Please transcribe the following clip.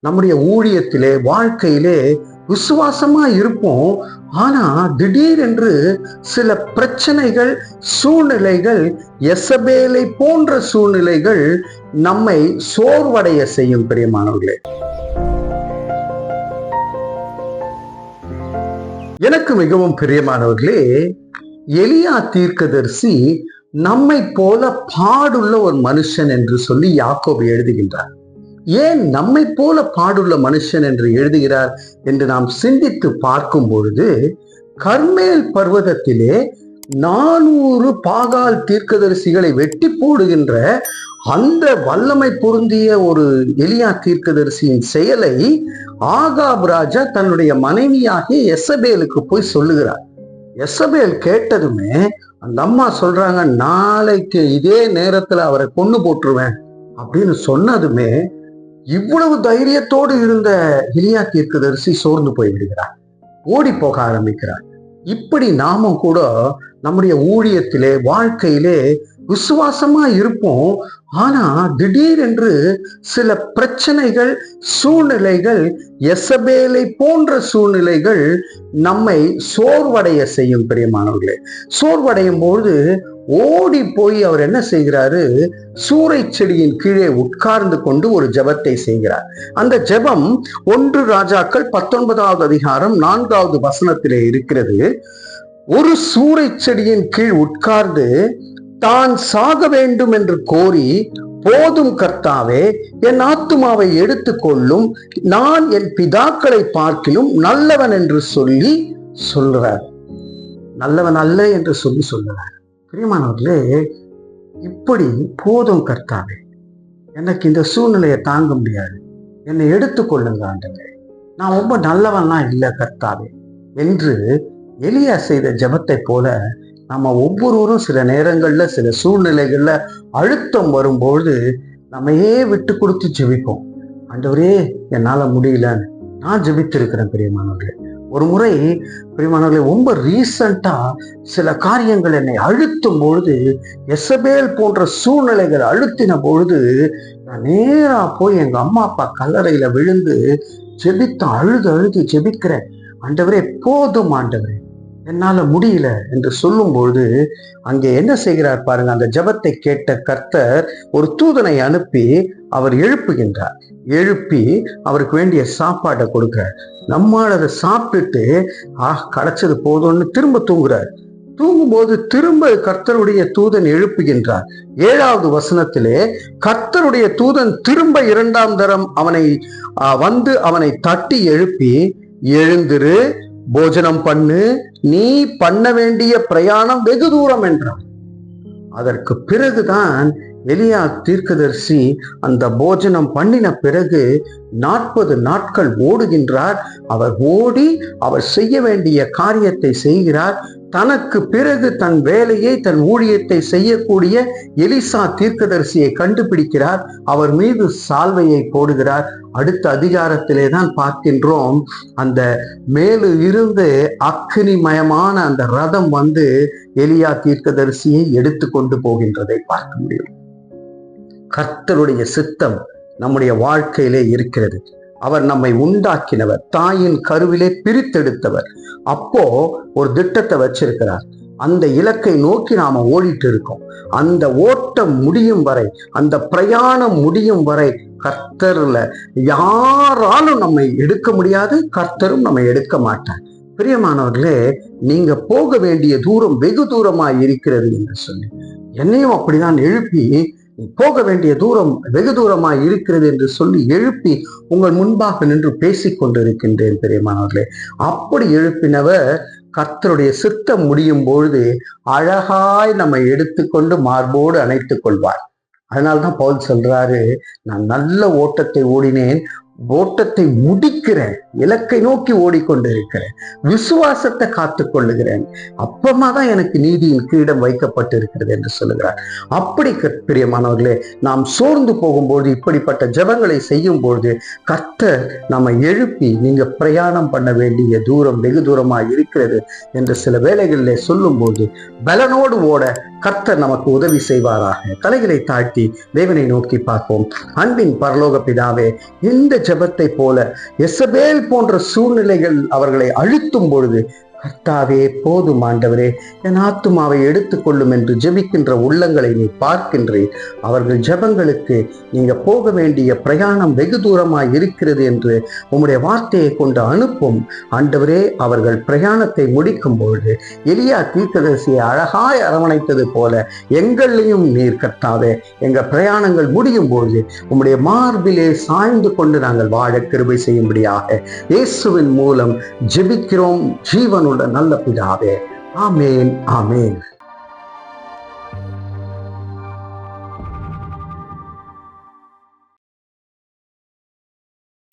நம்முடைய ஊழியத்திலே வாழ்க்கையிலே விசுவாசமா இருப்போம். ஆனா திடீரென்று சில பிரச்சனைகள் சூழ்நிலைகள் எசபேலை போன்ற சூழ்நிலைகள் நம்மை சோர்வடைய செய்யும் பிரியமானவர்களே. எனக்கு மிகவும் பிரியமானவர்களே எலியா தீர்க்கதரிசி நம்மை போல பாடுள்ள ஒரு மனுஷன் என்று சொல்லி யாக்கோபு எழுதுகின்றார். ஏன் நம்மை போல பாடுள்ள மனுஷன் என்று எழுதுகிறார் என்று நாம் சிந்தித்து பார்க்கும் பொழுது கர்மேல் பர்வதத்திலே நானூறு பாகால் தீர்க்கதரிசிகளை வெட்டி போடுகின்ற அந்த வல்லமை பொருந்திய ஒரு எலியா தீர்க்கதரிசியின் செயலை ஆகாப் ராஜா தன்னுடைய மனைவியாகிய எசபேலுக்கு போய் சொல்லுகிறார். எசபேல் கேட்டதுமே அந்த அம்மா சொல்றாங்க நாளைக்கு இதே நேரத்துல அவரை கொண்டு போட்டுருவேன் அப்படின்னு சொன்னதுமே இவ்வளவு தைரியத்தோடு இருந்த இலியா தீர்க்கதரிசி சோர்ந்து போய் விடுகிறார். ஓடி போக ஆரம்பிக்கிறார். இப்படி நாமும் கூட நம்முடைய ஊழியத்திலே வாழ்க்கையிலே விசுவாசமா இருப்போம். ஆனா திடீரென்று சில பிரச்சனைகள் சூழ்நிலைகள் எசபேலை போன்ற சூழ்நிலைகள் நம்மை சோர்வடைய செய்யும் பிரியமானவர்களே. சோர்வடையும் பொழுது ஓடி போய் அவர் என்ன செய்கிறாரு? சூறை செடியின் கீழே உட்கார்ந்து கொண்டு ஒரு ஜெபத்தை செய்கிறார். அந்த ஜெபம் ஒன்று ராஜாக்கள் பத்தொன்பதாவது அதிகாரம் நான்காவது வசனத்திலே இருக்கிறது. ஒரு சூறை செடியின் கீழ் உட்கார்ந்து தான் சாக வேண்டும் என்று கோரி போதும் கர்த்தாவே என் ஆத்துமாவை எடுத்துக்கொள்ளும். நான் என் பிதாக்களை பார்க்கிலும் நல்லவன் என்று சொல்லி சொல்றார். நல்லவன் அல்ல என்று சொல்லி சொல்லுறார் பிரியமானவர்களே இப்படி போதும் கர்த்தாவே எனக்கு இந்த சூழ்நிலையை தாங்க முடியாது. என்னை எடுத்துக்கொள்ளுங்க ஆண்டவரே. நான் ரொம்ப நல்லவன்லாம் இல்லை கர்த்தாவே என்று எளியா செய்த ஜபத்தை போல நம்ம ஒவ்வொருவரும் சில நேரங்களில் சில சூழ்நிலைகளில் அழுத்தம் வரும்பொழுது நம்மையே விட்டு கொடுத்து ஜெபிப்போம். ஆண்டவரே என்னால் முடியலன்னு நான் ஜெபித்திருக்கிறேன் பிரியமானவர்களே. ஒரு முறை பிரிமானவர்களை ரொம்ப ரீசண்டா சில காரியங்கள் என்னை அழுத்தும் பொழுது எசபேல் போன்ற சூழ்நிலைகள் அழுத்தின பொழுது நான் நேரா போய் எங்க அம்மா அப்பா கல்லறையில விழுந்து ஜெபித்து அழுது அழுது ஜெபிக்கிறேன். ஆண்டவரே போதும் ஆண்டவரே. என்னால முடியல என்று சொல்லும் பொழுது அங்கே என்ன செய்கிறார் பாருங்க அந்த ஜெபத்தை கேட்ட கர்த்தர் ஒரு தூதனை அனுப்பி அவர் எழுப்புகின்றார். எழுப்பி அவருக்கு வேண்டிய சாப்பாட்டை கொடுக்கிறார். நம்மால் அதை சாப்பிட்டுட்டு ஆ கிடைச்சது போதும்னு திரும்ப தூங்குறார். தூங்கும்போது திரும்ப கர்த்தருடைய தூதன் எழுப்புகின்றார். ஏழாவது வசனத்திலே கர்த்தருடைய தூதன் திரும்ப இரண்டாம் தரம் அவனை வந்து அவனை தட்டி எழுப்பி எழுந்திரு போஜனம் பண்ணு நீ பண்ண வேண்டிய பிரயாணம் வெகு தூரம் என்றான். அதற்கு பிறகுதான் எலியா தீர்க்கதரிசி அந்த போஜனம் பண்ணின பிறகு நாற்பது நாட்கள் ஓடுகின்றார். அவர் ஓடி அவர் செய்ய வேண்டிய காரியத்தை செய்கிறார். தனக்கு பிறகு தன் வேலையை தன் ஊழியத்தை செய்யக்கூடிய எலிசா தீர்க்கதரிசியை கண்டுபிடிக்கிறார். அவர் மீது சால்வையை போடுகிறார். அடுத்த அதிகாரத்திலே தான் பார்க்கின்றோம். அந்த மேலு இருந்து அக்னிமயமான அந்த ரதம் வந்து எலியா தீர்க்கதரிசியை எடுத்து கொண்டு போகின்றதை பார்க்க முடியும். கர்த்தருடைய சித்தம் நம்முடைய வாழ்க்கையிலே இருக்கிறது. அவர் நம்மை உண்டாக்கினவர். தாயின் கருவிலே பிரித்தெடுத்தவர். அப்போ ஒரு திட்டத்தை வச்சிருக்கிறார். அந்த இலக்கை நோக்கி நாம ஓடிட்டு இருக்கோம். அந்த ஓட்டம் முடியும் வரை அந்த பிரயாணம் முடியும் வரை கர்த்தர்ல யாராலும் நம்மை எடுக்க முடியாது கர்த்தரும் நம்மை எடுக்க மாட்டார். பிரியமானவர்களே நீங்க போக வேண்டிய தூரம் வெகு தூரமா இருக்கிறது என்று சொல்லி என்னையும் அப்படிதான் எழுப்பி போக வேண்டிய தூரம் வெகு தூரமாய் இருக்கிறது என்று சொல்லி எழுப்பி உங்கள் முன்பாக நின்று பேசிக் கொண்டிருக்கின்றேன் பெரியமானவர்களே. அப்படி எழுப்பினவர் கர்த்தருடைய சித்தம் முடியும் பொழுது அழகாய் நம்மை எடுத்துக்கொண்டு மார்போடு அணைத்துக் கொள்வார். அதனால்தான் பவுல் சொல்றாரு நான் நல்ல ஓட்டத்தை ஓடினேன் ஓட்டத்தை முடிக்கிறேன். இலக்கை நோக்கி ஓடிக்கொண்டிருக்கிறேன். விசுவாசத்தை காத்து கொள்ளுகிறேன். அப்பமா தான் எனக்கு நீதியின் கிரீடம் வைக்கப்பட்டு இருக்கிறது என்று சொல்லுகிறார். அப்படி பிரியமானவர்களே நாம் சோர்ந்து போகும்போது இப்படிப்பட்ட ஜபங்களை செய்யும் பொழுது கர்த்தர் நம்ம எழுப்பி நீங்க பிரயாணம் பண்ண வேண்டிய தூரம் வெகு தூரமா இருக்கிறது என்று சில வேளைகளிலே சொல்லும்போது பலனோடு ஓட கர்த்தர் நமக்கு உதவி செய்வாராக. தலைகளை தாழ்த்தி தேவனை நோக்கி பார்ப்போம். அன்பின் பரலோக பிதாவே இந்த ஜபத்தை போல எசபேல் போன்ற சூழ்நிலைகள் அவர்களை அழுத்தும் பொழுது கர்த்தாவே போதும் ஆண்டவரே. என் ஆத்துமாவை எடுத்துக்கொள்ளும் என்று ஜெபிக்கின்ற உள்ளங்களை நீ பார்க்கின்றேன் அவர்கள் ஜெபங்களுக்கு நீங்க போக வேண்டிய பிரயாணம் வெகு தூரமாய் இருக்கிறது என்று உம்முடைய வார்த்தையை கொண்டு அனுப்பும். ஆண்டவரே அவர்கள் பிரயாணத்தை முடிக்கும் பொழுது எலியா தீர்க்கதரிசியை அழகாய் அரவணைத்தது போல எங்களையும் நீர் கர்த்தாவே. எங்க பிரயாணங்கள் முடியும் பொழுது உம்முடைய மார்பிலே சாய்ந்து கொண்டு நாங்கள் வாழ கிருபை செய்யும்படியாக இயேசுவின் மூலம் ஜெபிக்கிறோம். ஜீவன் ஜீவனுள்ள நல்ல பிதாவே. ஆமேன் ஆமேன்.